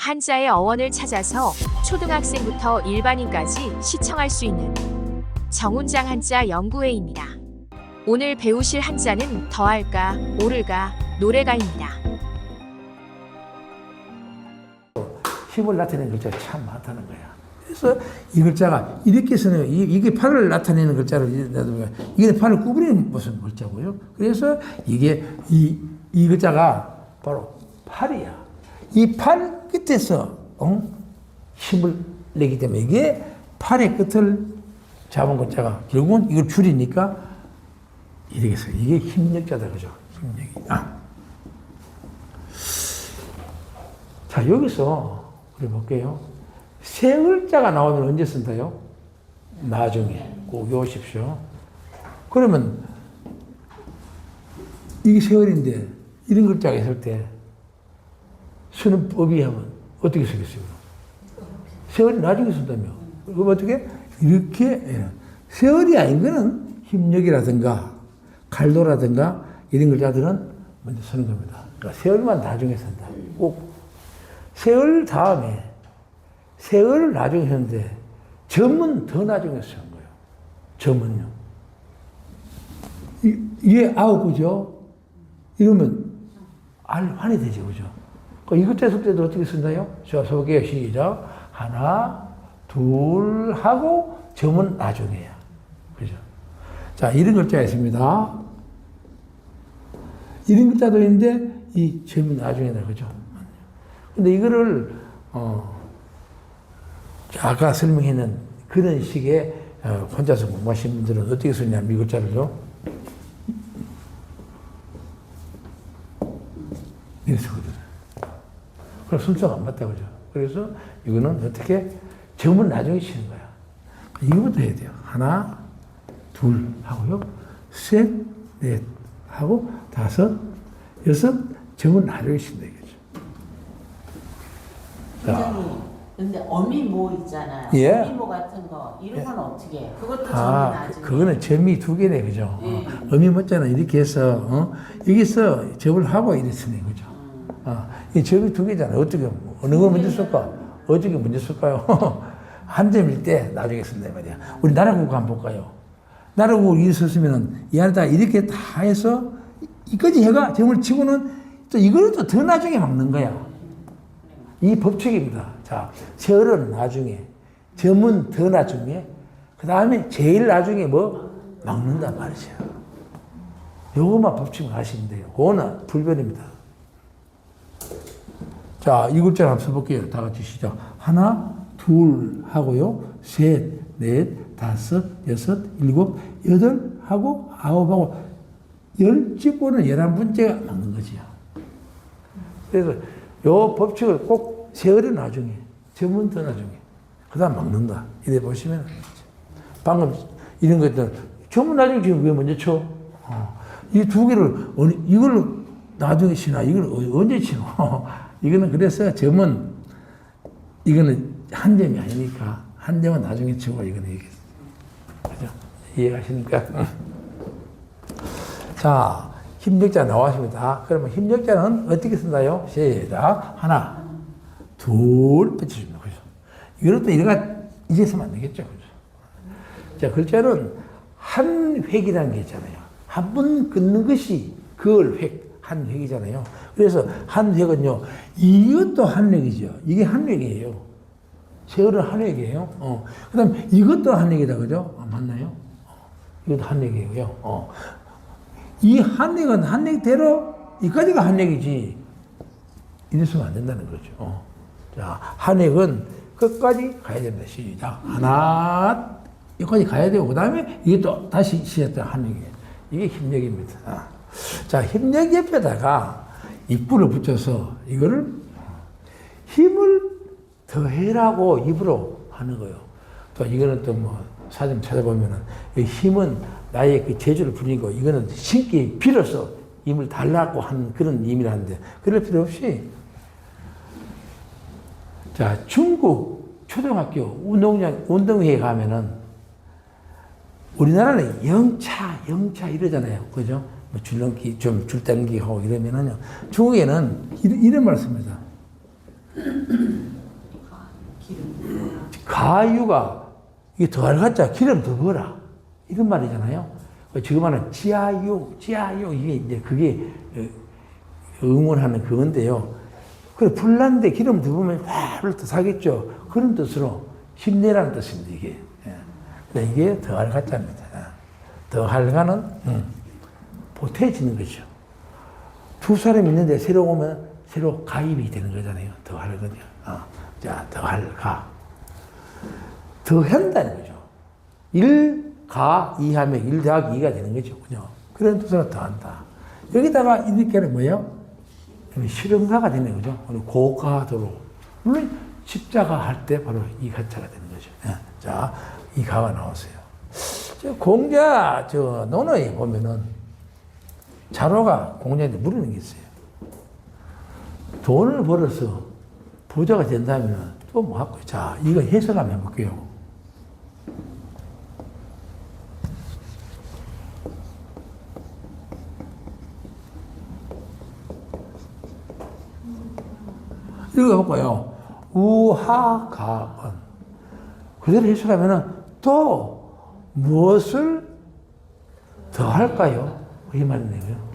한자의 어원을 찾아서 초등학생부터 일반인까지 시청할 수 있는 정운장 한자 연구회입니다. 오늘 배우실 한자는 더할까, 오를까, 노래가입니다. 힘을 나타내는 글자가 참 많다는 거야. 그래서 이 글자가 이렇게 쓰는 이, 이게 팔을 나타내는 글자를 내두면 이게 팔을 구부리는 무슨 글자고요. 그래서 이게 이, 이 글자가 바로 팔이야. 이 팔 끝에서 어? 힘을 내기 때문에 이게 팔의 끝을 잡은 글자가 결국은 이걸 줄이니까 서 이게 힘력자다 그죠? 힘력이. 아. 자 여기서 우리 볼게요. 세 글자가 나오면 언제 쓴다요? 나중에 꼭 외우십시오. 그러면 이게 세월인데 이런 글자가 있을 때 쓰는 법이 하면 어떻게 쓰겠어요? 세월이 나중에 쓴다며. 그럼 어떻게? 이렇게 예. 세월이 아닌 거는 힘력이라든가 갈도라든가 이런 글자들은 먼저 쓰는 겁니다. 그러니까 세월만 나중에 쓴다. 꼭 세월 다음에 세월을 나중에 했는데 점은 더 나중에 쓴 거예요. 점은요. 이, 이게 아홉 그죠? 이러면 알환이 되죠, 그죠? 그 이것 했을 때도 어떻게 쓴다요? 자, 소개 시작. 하나, 둘 하고 점은 나중에야. 그죠? 자, 이런 글자가 있습니다. 이런 글자도 있는데 이 점이 나중에다, 그죠? 근데 이거를, 어, 아까 설명했는 그런 식의 어, 혼자서 공부하신 분들은 어떻게 쓰냐면 이 글자를요. 이렇게 쓰거든요. 그럼 순서가 안 맞다 그죠? 그래서 이거는 어떻게 점은 나중에 치는 거야. 이거부터 해야 돼요. 하나, 둘 하고요. 셋, 넷 하고 다섯, 여섯 점은 나중에 친다 이거죠. 자, 선생님, 근데 어미모 있잖아요. 예. 어미모 같은 거 이런 건 어떻게? 해? 그것도 점이 아, 나중에. 그- 그거는 점이 두 개네, 그죠? 네. 어, 의미 못잖아. 이렇게 해서, 어, 여기서 점을 하고 쓰네, 그죠? 아, 이 점이 두 개잖아. 어떻게, 어느 걸 먼저 쓸까? 어떻게 먼저 쓸까요? 한 점일 때 나중에 쓴단 말이야. 우리 나라국어 한번 볼까요? 나라국어 이렇게 썼으면은 이 안에다 이렇게 다 해서 이까지 해가 점을 치고는 또 이거를 또더 나중에 막는 거야. 이 법칙입니다. 자, 세월은 나중에, 점은 더 나중에, 그 다음에 제일 나중에 뭐 막는단 말이죠. 요것만 법칙을 아시면 돼요. 그거는 불변입니다. 자, 이 글자 한번 써볼게요. 다 같이 시작. 하나, 둘 하고요. 셋, 넷, 다섯, 여섯, 일곱, 여덟 하고 아홉 하고 열 찍고는 열한 번째가 막는 거지요. 그래서 요 법칙을 꼭 세월이 나중에, 더 나중에, 그 다음 막는다. 이래 보시면. 방금 이런 것들, 점은 나중에 지금 왜 먼저 쳐? 어. 이두 개를, 이걸 나중에 치나, 이걸 어- 언제 치노? 이거는 그래서 점은, 이거는 한 점이 아니니까, 한 점은 나중에 치고, 이거는 이게. 그죠? 이해가시니까? 자, 힘력자 나왔습니다. 그러면 힘력자는 어떻게 쓴다요? 시작. 하나, 둘, 붙여줍니다. 그죠? 이거는 또 이래가, 이제 쓰면 안 되겠죠. 그죠? 자, 글자는 한 획이라는 게 있잖아요. 한번 끊는 것이 그걸 획, 한 획이잖아요. 그래서 한 획은요, 이것도 한 획이죠. 이게 한 획이에요. 세월은 한 획이에요. 어. 그 다음 이것도 한 획이다. 그죠? 어, 맞나요? 어. 이것도 한 획이고요. 어. 이 한획은 한획대로 이까지가 한획이지 이랬으면 안 된다는 거죠. 어. 자, 한획은 끝까지 가야 됩니다. 시작. 하나, 여기까지 가야 되고, 그 다음에 이게 또 다시 시작된 한획이에요. 이게 힘력입니다. 아. 자, 힘력 옆에다가 입구를 붙여서 이거를 힘을 더해라고 입으로 하는 거예요. 또 이거는 또 뭐 사전 찾아보면은 이 힘은 나의 그 재주를 부리고 이거는 신기 빌어서 힘을 달라고 하는 그런 의미라는데 그럴 필요 없이 자 중국 초등학교 운동장 운동회에 가면은 우리나라는 영차 영차 이러잖아요, 그죠? 뭐 줄넘기 좀 줄당기 하고 이러면은요 중국에는 이런, 이런 말을 씁니다. 가유가 이게 더할 가자 기름 더 부어라 이런 말이잖아요. 그 지금 하는 지하유, 지하유 이게 이제 그게 어, 응원하는 그건데요. 그래 불난데 기름 더 부으면 화를 더 사겠죠. 그런 뜻으로 힘내라는 뜻입니다 이게. 예. 이게 더할 가자입니다. 예. 더할 가는 음, 보태지는 거죠. 두 사람이 있는데 새로 오면 새로 가입이 되는 거잖아요. 더할 거냐. 어. 자, 더 할 가. 더 한다는 거죠. 1, 가, 2 하면 1 더하기 2가 되는 거죠. 그죠? 그런 뜻으로 더 한다. 여기다가 이렇게는 뭐예요? 실험가가 되는 거죠. 고가도로. 물론 십자가 할 때 바로 이 가짜가 되는 거죠. 예. 자, 이 가가. 저 공자, 저, 논어에 보면은 자로가 공자한테 물으는 게 있어요. 돈을 벌어서 부자가 된다면 또뭐 할까요? 자, 이거 해석 한번 해볼게요. 읽어볼까요? 우하가은. 그대로 해석하면은 또 무엇을 더 할까요? 이 말이네요.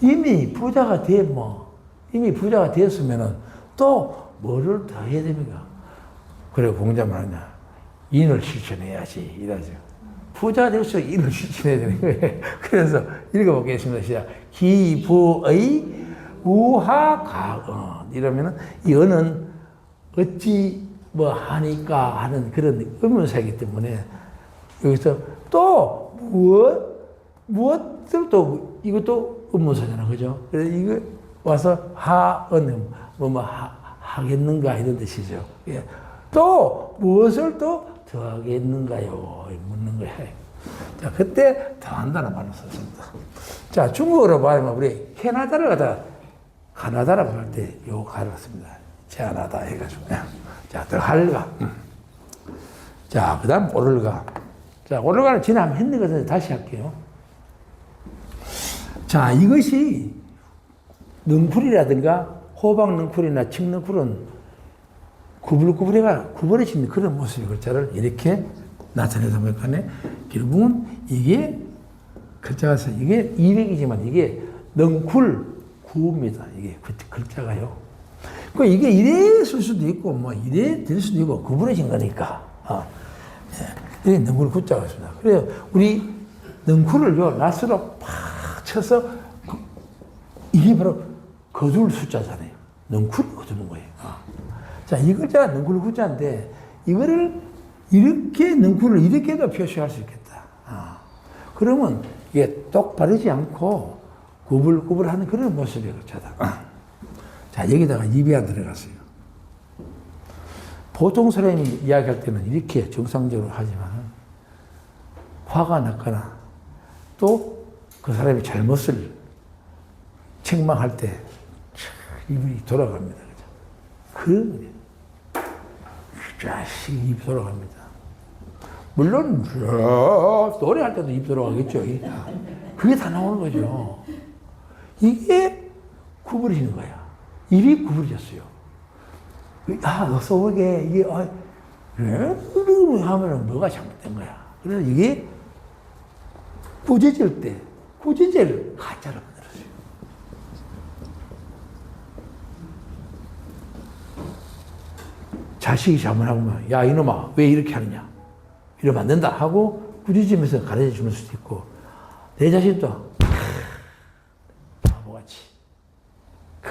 이미 부자가 돼, 뭐, 이미 부자가 되었으면은 또 뭐를 더 해야 됩니까? 그래, 공자 말하냐. 인을 실천해야지. 이러죠. 부자가 될수록 인을 실천해야 되는 거예요. 그래서 읽어보겠습니다. 시작. 기부의 우하가언. 이러면은, 이 언은 어찌 뭐 하니까 하는 그런 의문사이기 때문에 여기서 또 무엇, 무엇을 또 이것도 의문사잖아. 그죠? 그래서 이거 와서 하언은 뭐뭐 하겠는가 이런 뜻이죠. 예. 또 무엇을 또 더하겠는가요? 묻는 거예요. 자, 그때 더한다는 말을 썼습니다. 자, 중국어로 말하면 우리 캐나다를 갖다 가나다라고 할 때요 가를 씁니다. 제안하다 해가지고. 자, 더할가. 자, 그 다음 오를가. 자, 오를가는 지난 한번 했는 것을 다시 할게요. 자, 이것이 능쿨이라든가 호박 능쿨이나 칡 능쿨은 구불구불해가 구부러진 그런 모습의 글자를 이렇게 나타내다 보니까 결국은 이게 글자가 서 이게 200이지만 이게 능쿨 구입니다. 이게 그 글자가요. 그 이게 이래 쓸 수도 있고 뭐 이래 될 수도 있고 구부러진 거니까. 어. 예. 능쿨 구자가 있습니다. 그래서 우리 능쿨을요 낫으로 팍 쳐서 그- 이게 바로 거둘 숫자잖아요. 능쿨을 거두는 거예요. 어. 자, 이 글자가 능쿨 구자인데 이거를 이렇게 능쿨을 이렇게도 표시할 수 있겠다. 어. 그러면 이게 똑 바르지 않고 구불구불하는 그런 모습의 글자다. 자, 여기다가 입이 안 들어갔어요. 보통 사람이 이야기할 때는 이렇게 정상적으로 하지만 화가 났거나 또 그 사람이 잘못을 책망할 때 입이 돌아갑니다. 그런 거예요. 자식 입 돌아갑니다. 물론 쫙 노래할 때도 입 돌아가겠죠. 그게 다 나오는 거죠. 이게 구부러지는 거야. 입이 구부러졌어요. 아, 어서 오게 이게 아, 왜? 하면은 뭐가 잘못된 거야. 그래서 이게 부재질 때 부재질 가짜로 만들었어요. 자식이 잘못하면 야 이놈아 왜 이렇게 하느냐 이러면 안 된다 하고 부딪히면서 가르쳐 주는 수도 있고 내 자신도 바보같이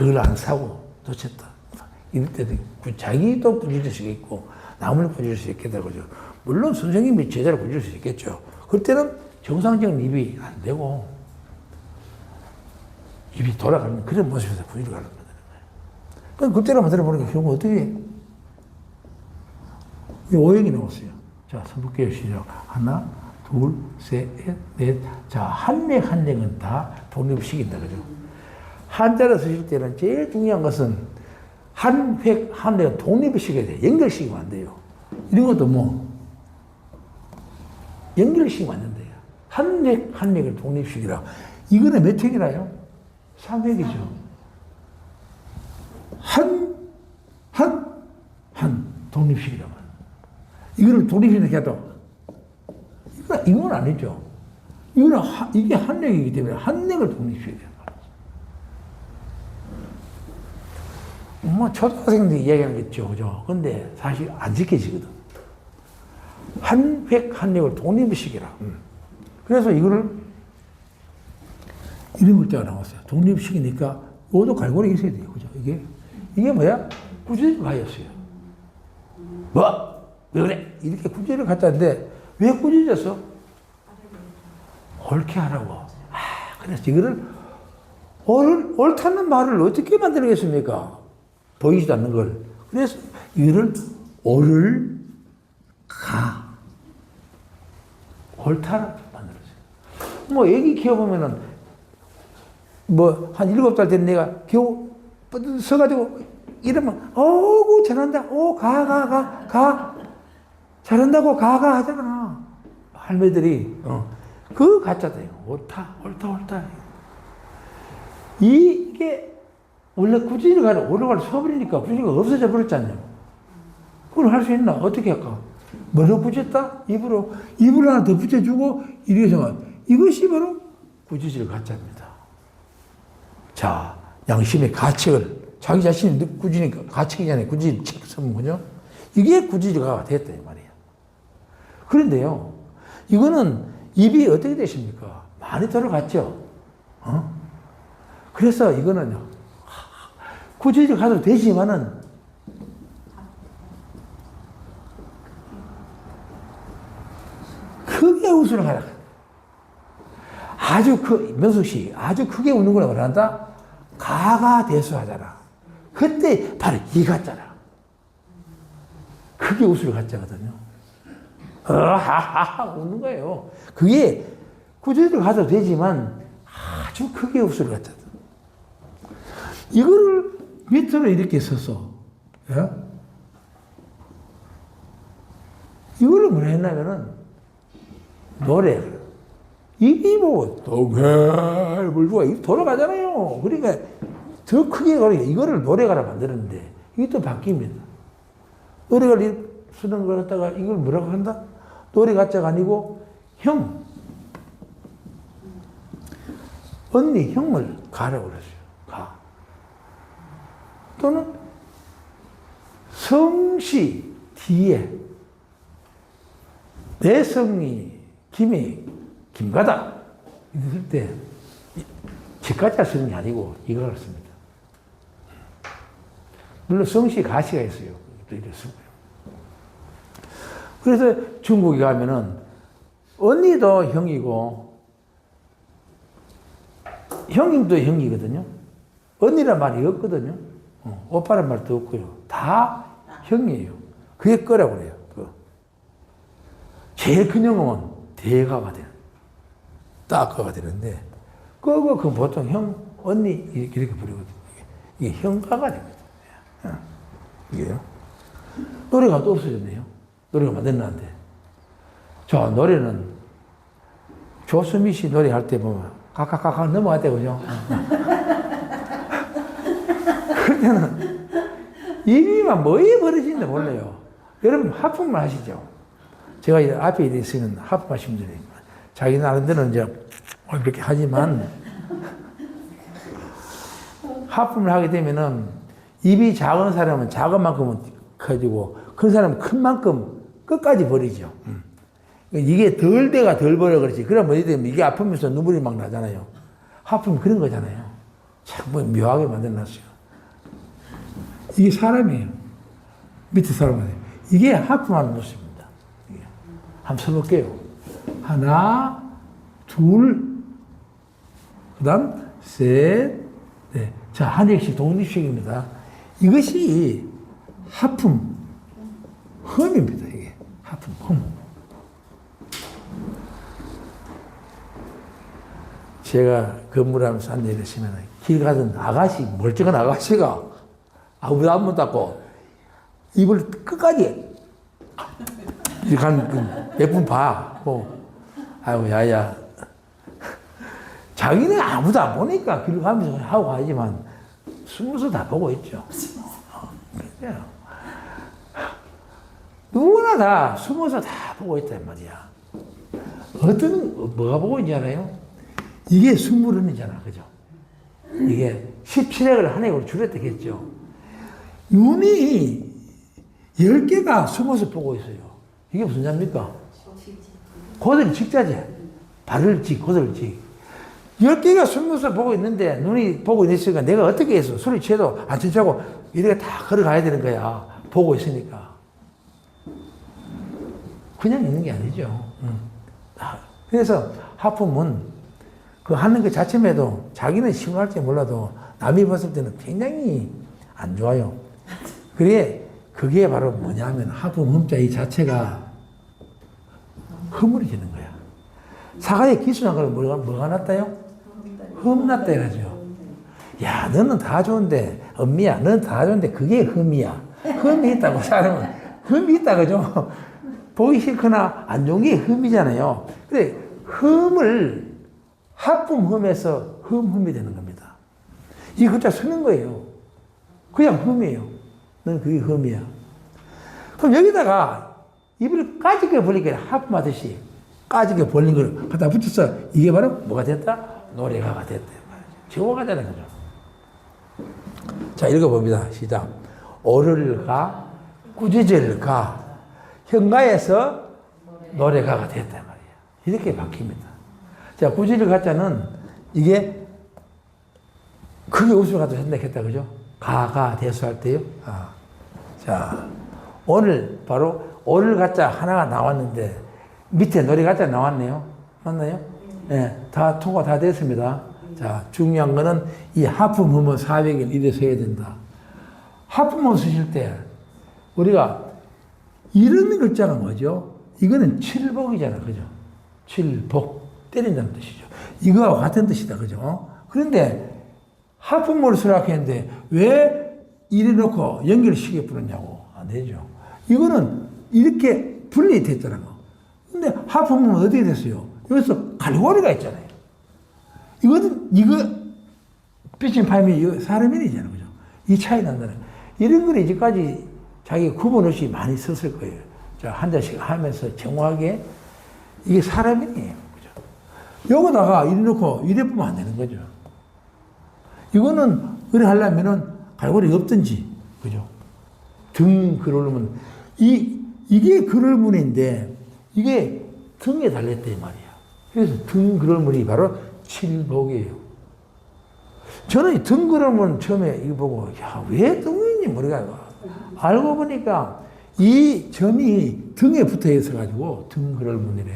그걸 안 사고 놓쳤다 이럴 때도 자기도 부딪힐 수 있고 남을 부딪힐 수 있겠다 그죠 물론 선생님이 제자를 부딪힐 수 있겠죠 그때는 정상적인 입이 안 되고 입이 돌아가는 그런 모습에서 부딪을 가는 거예요 그럼 그때로 만들어 보니까 결국 어떻게 해? 이 오역이 나왔어요. 자, 서볼게요. 시작. 하나, 둘, 셋, 넷. 자, 한 렉, 한 렉은 다 독립시킨다. 그죠? 한자를 쓰실 때는 제일 중요한 것은 한 획, 한 렉은 독립을 시켜야 돼요. 연결시키면 안 돼요. 이런 것도 뭐, 연결시키면 안 된대요. 한 획, 한 획을 독립식이라. 이거는 몇 획이나요? 3획이죠. 한, 한, 한 독립식이라고. 이거를 독립식 해도, 이건, 아니죠. 이거는, 하, 이게 한 획이기 때문에 한 획을 독립식이라고. 뭐, 초등학생들이 이야기하겠죠. 그죠? 근데 사실 안 지켜지거든. 한획, 한획을 독립식이라. 음. 그래서 이거를 이런 글자가 나왔어요. 독립식이니까 요도 갈고리 있어야 돼요. 그죠? 이게, 이게 뭐야? 구제를 가였어요. 뭐? 왜 그래? 이렇게 구제를 갖다는데 왜 구제졌어? 옳게 하라고. 아, 그래서 이거를 옳, 옳다는 말을 어떻게 만들겠습니까? 보이지도 않는 걸. 그래서 이거를 옳을 가. 옳다를 만들었어요. 뭐 애기 키워보면은 뭐 한 일곱 살 된 내가 겨우 서가지고 이러면 어구 잘한다. 오 가 가 가 가. 잘한다고 가 가 하잖아. 할매들이 어. 그 가짜다. 옳다 옳다 옳다. 이게 원래 구지를 가는 오르가를 서버리니까 구지가 없어져 버렸잖아요. 그걸 할 수 있나? 어떻게 할까? 뭐로 붙였다? 입으로. 입을 하나 더 붙여주고, 해서 이것이 바로 구지질 가짜입니다. 자, 양심의 가책을, 자기 자신이 구지니까 가책이잖아요. 구지 책쓰면 그죠? 이게 구지가 됐다, 이 말이에요. 그런데요, 이거는 입이 어떻게 되십니까? 많이 들어갔죠? 어? 그래서 이거는 요, 구지를 가도 되지만은 크게 웃으러 가라. 아주 크, 명숙 씨, 아주 크게 웃는 거라고 그런다? 가가 대수하잖아. 그때 바로 이 같잖아. 크게 웃으러 갔자거든요. 하하하 웃는 거예요. 그게 구제를 가도 되지만 아주 크게 웃으러 갔잖아. 이거를 밑으로 이렇게 서서, 예? 이거를 뭐라 했냐면은, 노래를. 입이 뭐, 불부가 입 돌아가잖아요. 그러니까 더 크게 가니까 이거를 노래가라 만드는데, 이게 또 바뀝니다. 노래가 쓰는 걸 갖다가 이걸 뭐라고 한다? 노래 가짜가 아니고, 형. 언니, 형을 가라고 그랬어요. 가. 또는 성씨 뒤에 내 성이 김이 김가다 이랬을 때 지가자 쓰는 게 아니고 이걸 씁니다. 물론 성씨 가시가 있어요. 또 이래 쓰고요. 그래서 중국에 가면은 언니도 형이고 형님도 형이거든요. 언니란 말이 없거든요. 어, 오빠란 말도 없고요. 다 형이에요. 그게 거라고 그래요. 그. 제일 큰 형은 대가가 돼요. 딱가가 되는데, 그거 그 보통 형, 언니 이렇게, 부르거든요. 이게, 형가가 되거든요. 어, 이게요. 노래가 또 없어졌네요. 노래가 만들었는데. 저 노래는 조수미 씨 노래할 때 보면 넘어갈 때 그죠? 그때는 입이만 뭐에 벌어지는지 몰라요. 여러분 하품을 하시죠? 제가 이 앞에 있으면 하품하시는 분들이 자기 나름대로 이제 이렇게 하지만 하품을 하게 되면은 입이 작은 사람은 작은 만큼은 커지고 큰 사람은 큰 만큼 끝까지 버리죠. 음. 이게 덜 돼가 덜 버려 그렇지. 그럼 어디 되면 이게 아프면서 눈물이 막 나잖아요. 하품 그런 거잖아요. 참 뭐 묘하게 만들어놨어요. 이게 사람이에요. 밑에 사람 아니에요. 이게 하품하는 모습입니다. 이게. 한번 써볼게요. 하나, 둘, 그 다음, 셋, 넷. 자, 한 핵씩 독립식입니다. 이것이 하품, 흠입니다. 이게. 하품, 흠. 제가 근무하면서 한 일을 하시면 길 가던 아가씨, 멀쩡한 아가씨가 아무도 안문 닫고 입을 끝까지 이렇게 한몇분 봐. 뭐, 아유, 야야, 자기는 아무도 안 보니까 길로 가면서 하고 가야지만 숨어서 다 보고 있죠. 누구나 다 숨어서 다 보고 있단 말이야. 어떤, 뭐가 보고 있지 않아요? 이게 스물은이잖아. 그죠? 이게 17액을 한 액으로 줄였다겠죠. 눈이 10개가 숨어서 보고 있어요. 이게 무슨 자입니까? 고들 직자지. 발을 직, 고들 직. 10개가 숨어서 보고 있는데 눈이 보고 있으니까 내가 어떻게 해서 술을 취해도 안 취하고 이렇게 다 걸어가야 되는 거야. 보고 있으니까. 그냥 있는 게 아니죠. 음. 아, 그래서 하품은 그 하는 것 자체에도 자기는 시원할지 몰라도 남이 봤을 때는 굉장히 안 좋아요. 그래, 그게 바로 뭐냐면 하품 흠자 이 자체가 허물어지는 거야. 사과에 기순한 걸 뭐가, 뭐가 났다요? 흠났다 이러죠. 야, 너는 다 좋은데, 엄미야, 너는 다 좋은데, 그게 흠이야. 흠이 있다고, 사람은. 흠이 있다, 그죠? 보기 싫거나 안 좋은 게 흠이잖아요. 그래, 흠을 합품 흠에서 흠, 흠이 되는 겁니다. 이 글자 쓰는 거예요. 그냥 흠이에요. 넌 그게 흠이야. 그럼 여기다가 입을 까지게 벌리게 합품하듯이 까지게 벌린 걸 갖다 붙여서 이게 바로 뭐가 됐다? 노래가가 됐다. 정확하잖아요. 그죠? 자, 읽어봅니다. 시작. 오를 가, 꾸짖을 가, 현가에서 노래가가 됐단 말이에요. 이렇게 바뀝니다. 자, 꾸짖을 가자는 이게 크게 웃음을 갖다 선택했다. 그죠? 가가 대수할 때요. 아. 자, 오늘 바로 오를 가자 하나가 나왔는데 밑에 노래 가자 나왔네요. 맞나요? 네, 다 통과 다 됐습니다. 자, 중요한 거는 이 하품 음은 400일 이래 서야 된다. 하품음 쓰실 때 우리가 이런 글자가 뭐죠? 이거는 칠복이잖아. 그죠? 칠복. 때린다는 뜻이죠. 이거와 같은 뜻이다. 그죠? 그런데 하품을 수락했는데 왜 이래 놓고 연결시켜 부르냐고. 안 되죠. 이거는 이렇게 분리됐잖아. 근데 하품은 어떻게 됐어요? 여기서 갈고리가 있잖아요. 이거는, 이거, 삐친 파임이 사람 일이잖아. 그죠? 이 차이 난다는. 이런 걸 이제까지 자기 구분 없이 많이 썼을 거예요. 자, 한 잔씩 하면서 정확하게 이게 사람 일이에요. 그죠? 여기다가 이래 놓고 이래 보면 안 되는 거죠. 이거는 그래 하려면은 갈고리 없든지, 그죠? 등 그럴문 이 이게 그럴문인데 이게 등에 달렸단 말이야. 그래서 등 그럴문이 바로 칠복이에요. 저는 이등 그럴문 처음에 이거 보고 야왜 등인지 모르겠어. 알고 보니까 이 점이 등에 붙어 있어 가지고 등 그럴문이래.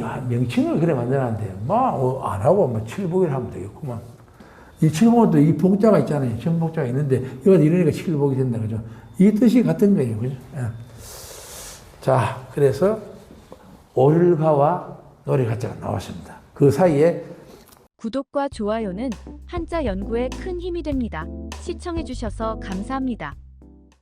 야, 명칭을 그래 만들었는데 뭐 안 하고 뭐 칠복이라 하면 되겠구만. 이 칠복도 이 복자가 있잖아요. 전복자가 있는데 이거 이러니까 칠복이 된다 그죠? 이 뜻이 같은 거예요, 그죠? 예. 자, 그래서 오를가와 노래가자가 나왔습니다. 그 사이에 구독과 좋아요는 한자 연구에 큰 힘이 됩니다. 시청해 주셔서 감사합니다.